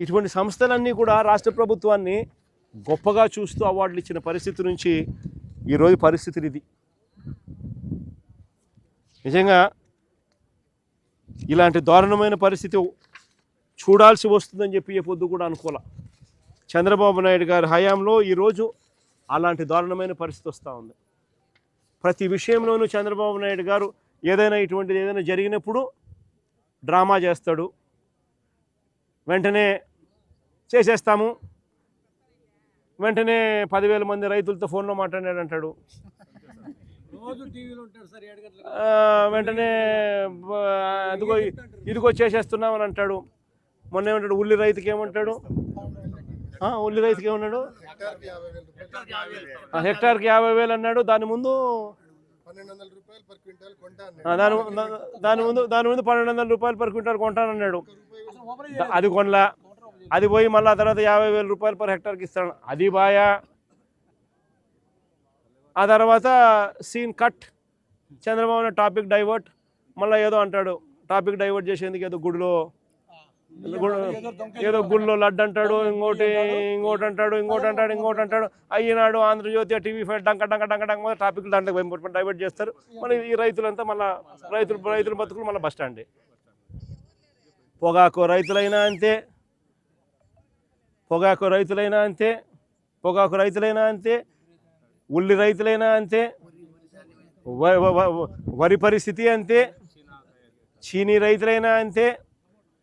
ఇటువంటి సంస్థలన్నీ కూడా రాష్ట్ర ప్రభుత్వాన్ని గొప్పగా చూస్తూ అవార్డులు ఇచ్చిన పరిస్థితి నుంచి ఈరోజు పరిస్థితులు ఇది. నిజంగా ఇలాంటి దారుణమైన పరిస్థితి చూడాల్సి వస్తుందని చెప్పి పొద్దు కూడా అనుకోలే. చంద్రబాబు నాయుడు గారి హయాంలో ఈరోజు అలాంటి దారుణమైన పరిస్థితి వస్తూ ఉంది. ప్రతి విషయంలోనూ చంద్రబాబు నాయుడు గారు ఏదైనా ఇటువంటిది ఏదైనా జరిగినప్పుడు డ్రామా చేస్తాడు వెంటనే చేసేస్తాము. వెంటనే పదివేల మంది రైతులతో ఫోన్లో మాట్లాడాడు అంటాడు. వెంటనే అదిగో ఇదిగో చేసేస్తున్నాం అని అంటాడు. మొన్న ఏమంటాడు ఉల్లి రైతుకి ఏమంటాడు? ఉల్లి రైతుకి ఏమన్నాడు? ఆ, హెక్టార్కి యాభై వేలు అన్నాడు. దాని ముందు దాని దాని ముందు దాని ముందు పన్నెండు వందల రూపాయలు పర్ క్వింటాల్ కొంటానన్నాడు. అది కొనలా. అది పోయి మళ్ళీ ఆ తర్వాత యాభై వేల రూపాయలు పర్ హెక్టార్కి ఇస్తాడు అది బాయా. ఆ తర్వాత scene cut. Chandrababu topic divert. మళ్ళీ ఏదో అంటాడు. టాపిక్ డైవర్ట్ చేసేందుకు ఏదో గుడిలో ఏదో గుడిలో లడ్డు అంటాడు ఇంకోటి ఇంకోటి అంటాడు ఇంకోటి అంటాడు ఇంకోటి అంటాడు అయ్యినాడు ఆంధ్రజ్యోతి టీవీ ఫైవ్ డంక డంక డంక డంక టాపిక్ దాంట్లో డైవర్ట్ చేస్తారు. మళ్ళీ ఈ రైతులంతా మళ్ళీ రైతులు రైతుల బతుకులు మళ్ళీ బస్ స్టాండ్. పొగాకు రైతులైనా అంతే. పొగాకు రైతులైనా అంతే. పొగాకు రైతులైనా అంతే. ఉల్లి రైతులైనా అంతే. వరి పరిస్థితి అంతే. చీనీ రైతులైనా అంతే.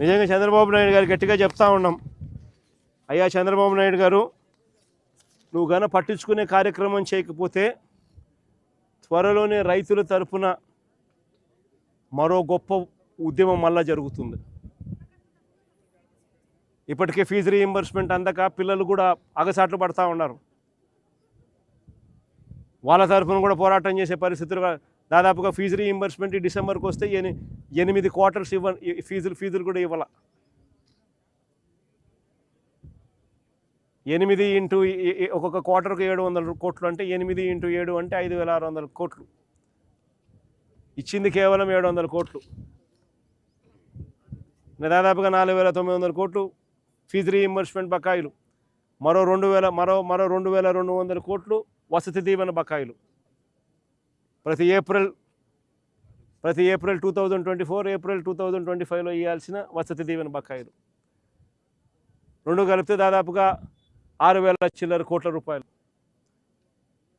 నిజంగా చంద్రబాబు నాయుడు గారు గట్టిగా చెప్తా ఉన్నాం. అయ్యా చంద్రబాబు నాయుడు గారు నువ్వు గన పట్టించుకునే కార్యక్రమం చేయకపోతే త్వరలోనే రైతుల తరపున మరో గొప్ప ఉద్యమం మళ్ళా జరుగుతుంది. ఇప్పటికే ఫీజు రీఎంబర్స్మెంట్ అందక పిల్లలు కూడా అగసాట్లు పడతా ఉన్నారు. వాళ్ళ తరఫున కూడా పోరాటం చేసే పరిస్థితులు దాదాపుగా ఫీజు రీఇంబర్స్మెంట్ డిసెంబర్కి వస్తే ఎనిమిది క్వార్టర్స్ ఇవ్వ ఫీజులు ఫీజులు కూడా ఇవ్వాల. ఎనిమిది ఇంటూ ఒక్కొక్క క్వార్టర్కి ఏడు వందల కోట్లు అంటే ఎనిమిది ఇంటూ ఏడు అంటే ఐదు వేల ఆరు వందల కోట్లు. ఇచ్చింది కేవలం ఏడు వందల కోట్లు. దాదాపుగా నాలుగు వేల తొమ్మిది వందల కోట్లు. ఫీజు రీఇంబర్స్మెంట్ బకాయిలు. మరో రెండు వేల మరో మరో రెండు వేల రెండు వందల కోట్లు వసతి దీవెన బకాయిలు. ప్రతి ఏప్రిల్ ప్రతి April two thousand twenty four April two thousand twenty ఫైవ్లో ఇవ్వాల్సిన వసతి దీవెన బకాయిలు. రెండు కలిపితే దాదాపుగా ఆరు వేల చిల్లర కోట్ల రూపాయలు.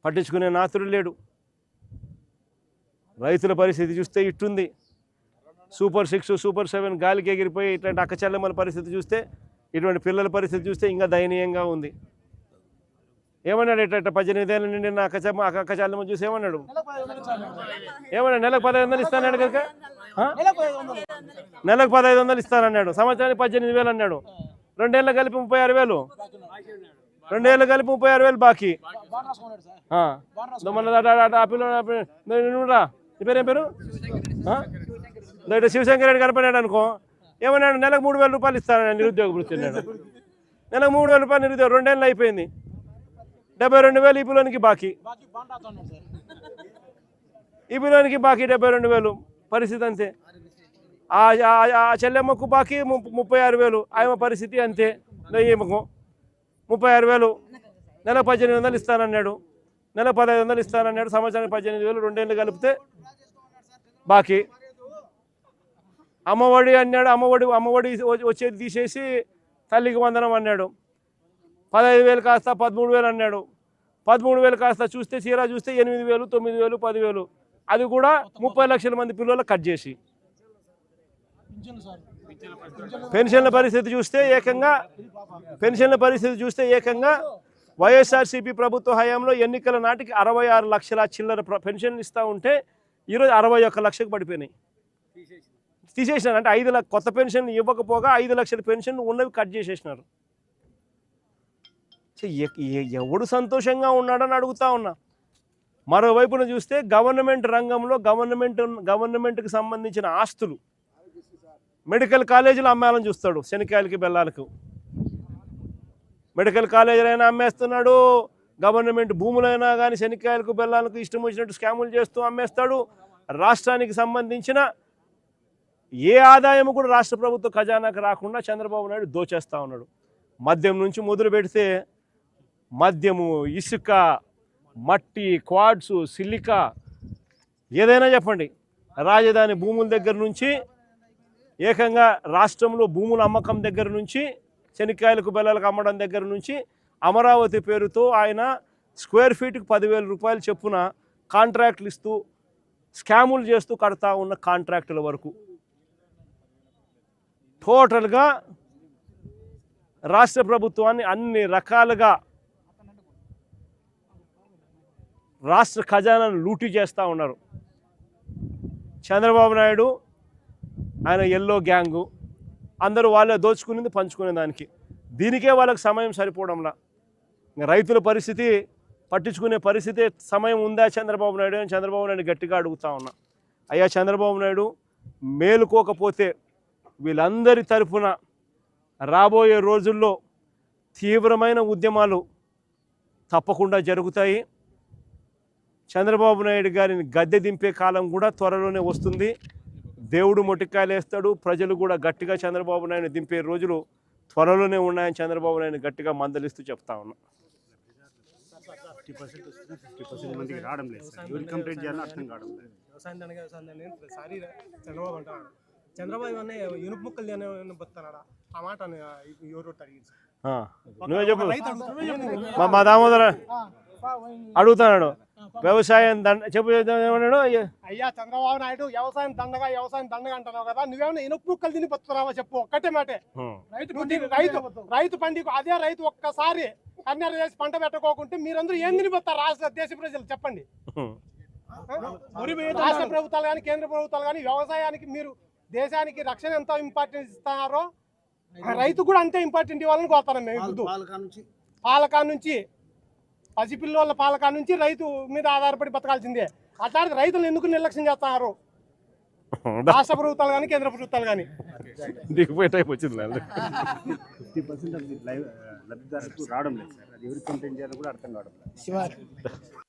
పట్టించుకునే నాతుడు లేడు. రైతుల పరిస్థితి చూస్తే ఇట్టుంది. సూపర్ సిక్స్ సూపర్ సెవెన్ గాలికి ఎగిరిపోయి ఇట్లాంటి అక్కచెల్లెమ్మల పరిస్థితి చూస్తే ఇటువంటి పిల్లల పరిస్థితి చూస్తే ఇంకా దయనీయంగా ఉంది. ఏమన్నాడు ఇట్లా ఇట్లా పద్దెనిమిది ఏళ్ళ నుండి నా అక్క అక్క అక్కచెల్లెమ్మ చూసి ఏమన్నాడు. ఏమన్నాడు? నెలకు పదహైదు వందలు ఇస్తానన్నాడు కనుక? నెలకు పదహైదు వందలు ఇస్తానన్నాడు. సంవత్సరానికి పద్దెనిమిది వేలు అన్నాడు. రెండేళ్ళు కలిపి ముప్పై ఆరు వేలు. రెండేళ్ళు కలిపి ముప్పై ఆరు వేలు బాకీ. నీ పేరు ఏం పేరు? ఇటు శివశంకర్ రెడ్డి కనపడాడు అనుకో. ఏమన్నాడు? నెలకు మూడు వేల రూపాయలు ఇస్తాను నిరుద్యోగ వృత్తి నెలకు మూడు వేల రూపాయలు నిరుద్యోగం రెండేళ్ళు అయిపోయింది. డెబ్బై రెండు వేలు ఈ పిల్లోనికి బాకీ. బాకీ ఈ పిల్లోనికి బాకీ డెబ్బై రెండు వేలు. పరిస్థితి అంతే. ఆ చెల్లెమ్మకు బాకీ ముప్పై ఆరు వేలు. ఆమె పరిస్థితి అంతే. ఈమెకు ముప్పై ఆరు వేలు. నెల పద్దెనిమిది వందలు ఇస్తానన్నాడు. నెల పదహైదు వందలు ఇస్తానన్నాడు. సంవత్సరానికి పద్దెనిమిది వేలు. రెండేళ్ళు కలిపితే బాకీ. అమ్మఒడి అన్నాడు అమ్మఒడి అమ్మఒడి వచ్చేది తీసేసి తల్లికి వందనం అన్నాడు. పదహైదు వేలు కాస్త పదమూడు వేలు అన్నాడు. పదమూడు వేలు కాస్త చూస్తే చీరా చూస్తే ఎనిమిది వేలు తొమ్మిది వేలు పదివేలు అది కూడా ముప్పై లక్షల మంది పిల్లలు కట్ చేసి. పెన్షన్ల పరిస్థితి చూస్తే ఏకంగా పెన్షన్ల పరిస్థితి చూస్తే ఏకంగా వైఎస్ఆర్సీపీ ప్రభుత్వ హయాంలో ఎన్నికల నాటికి అరవై ఆరు లక్షల చిల్లర పెన్షన్ పెన్షన్లు ఇస్తూ ఉంటే ఈరోజు అరవై ఒక్క లక్షకు పడిపోయినాయి. తీసేసినారు. అంటే ఐదు లక్ష కొత్త పెన్షన్ ఇవ్వకపోగా ఐదు లక్షల పెన్షన్ ఉన్నవి కట్ చేసేసినారు. సో ఎవడు సంతోషంగా ఉన్నాడని అడుగుతా ఉన్నా. మరోవైపున చూస్తే గవర్నమెంట్ రంగంలో గవర్నమెంట్ గవర్నమెంట్కి సంబంధించిన ఆస్తులు. మెడికల్ కాలేజీలు అమ్మాలని చూస్తాడు శనికాయలకి బెల్లాలకు. మెడికల్ కాలేజీలైనా అమ్మేస్తున్నాడు. గవర్నమెంట్ భూములైనా కానీ శనికాయలకు బెల్లాలకు ఇష్టం వచ్చినట్టు స్కాములు చేస్తూ అమ్మేస్తాడు. రాష్ట్రానికి సంబంధించిన ఏ ఆదాయం కూడా రాష్ట్ర ప్రభుత్వ ఖజానాకు రాకుండా చంద్రబాబు నాయుడు దోచేస్తా ఉన్నాడు. మద్యం నుంచి మొదలు పెడితే మద్యము ఇసుక మట్టి క్వాడ్స్ సిలికా ఏదైనా చెప్పండి. రాజధాని భూముల దగ్గర నుంచి ఏకంగా రాష్ట్రంలో భూముల అమ్మకం దగ్గర నుంచి శనిక్కాయలకు బెల్లలకు అమ్మడం దగ్గర నుంచి అమరావతి పేరుతో ఆయన స్క్వేర్ ఫీట్కి పదివేల రూపాయలు చెప్పున కాంట్రాక్ట్లు ఇస్తూ స్కాములు చేస్తూ కడతా ఉన్న కాంట్రాక్టుల వరకు. టోటల్గా రాష్ట్ర ప్రభుత్వాన్ని అన్ని రకాలుగా రాష్ట్ర ఖజానాను లూటీ చేస్తూ ఉన్నారు. చంద్రబాబు నాయుడు ఆయన ఎల్లో గ్యాంగు అందరూ వాళ్ళే దోచుకునేది పంచుకునే దానికి. దీనికే వాళ్ళకి సమయం సరిపోవడంలా. రైతుల పరిస్థితి పట్టించుకునే పరిస్థితి సమయం ఉందా చంద్రబాబు నాయుడు అని చంద్రబాబు నాయుడు గట్టిగా అడుగుతా ఉన్నా. అయ్యా చంద్రబాబు నాయుడు మేలుకోకపోతే వీళ్ళందరి తరపున రాబోయే రోజుల్లో తీవ్రమైన ఉద్యమాలు తప్పకుండా జరుగుతాయి. చంద్రబాబు నాయుడు గారిని గద్దె దింపే కాలం కూడా త్వరలోనే వస్తుంది. దేవుడు మొటికాయలు వేస్తాడు ప్రజలు కూడా గట్టిగా చంద్రబాబు నాయుడు దింపే రోజులు త్వరలోనే ఉన్నాయని చంద్రబాబు నాయుడు గట్టిగా మందలిస్తూ చెప్తా ఉన్నా. రావడం లేదు కంప్లీట్ అర్థం కావడం లేదు. చంద్రబాబు ఇనుపు ముక్కలు తినే బతున్నాడా ఆ మాట ఎవరు అడిగింది నువ్వే చెప్పు. మా దామోదర అడుగుతున్నాడు. వ్యవసాయం దండ చెప్పు ఏమన్నాడు అయ్యా చంద్రబాబు నాయుడు వ్యవసాయం దండగా వ్యవసాయం దండగా అంటున్నావు కదా నువ్వేమైనా ఇనుపు ముక్కలు తిని బతున్నావా చెప్పు ఒక్కటే మాటే. రైతు పండి- రైతు రైతు పండికు అదే రైతు ఒక్కసారి కన్నెర చేసి పంట పెట్టకోకుంటే మీరందరూ ఏం తినిపోతారు రాష్ట్ర దేశ ప్రజలు చెప్పండి. రాష్ట్ర ప్రభుత్వాలు కానీ కేంద్ర ప్రభుత్వాలు కానీ వ్యవసాయానికి మీరు దేశానికి రక్షణ ఎంత ఇంపార్టెన్స్ ఇస్తున్నారో రైతు కూడా అంతే ఇంపార్టెంట్ ఇవ్వాలని కోరుతాను మేము ఇప్పుడు. పాలకా నుంచి. పాలకా నుంచి పసిపిల్లోళ్ళ పాలకా నుంచి రైతు మీద ఆధారపడి బతకాల్సిందే. అట్లాంటి రైతులు ఎందుకు నిర్లక్ష్యం చేస్తున్నారు? రాష్ట్ర ప్రభుత్వాలు కానీ కేంద్ర ప్రభుత్వాలు కానీ దిగిపోయే టైం వచ్చింది లేదు. ఫిఫ్టీ పర్సెంట్ అది లైవ్ లబ్ధిదారులకు రావడం లేదు సార్. అది ఎవరు కంప్లైంట్ చేయాలో కూడా అర్థం కావడం లేదు.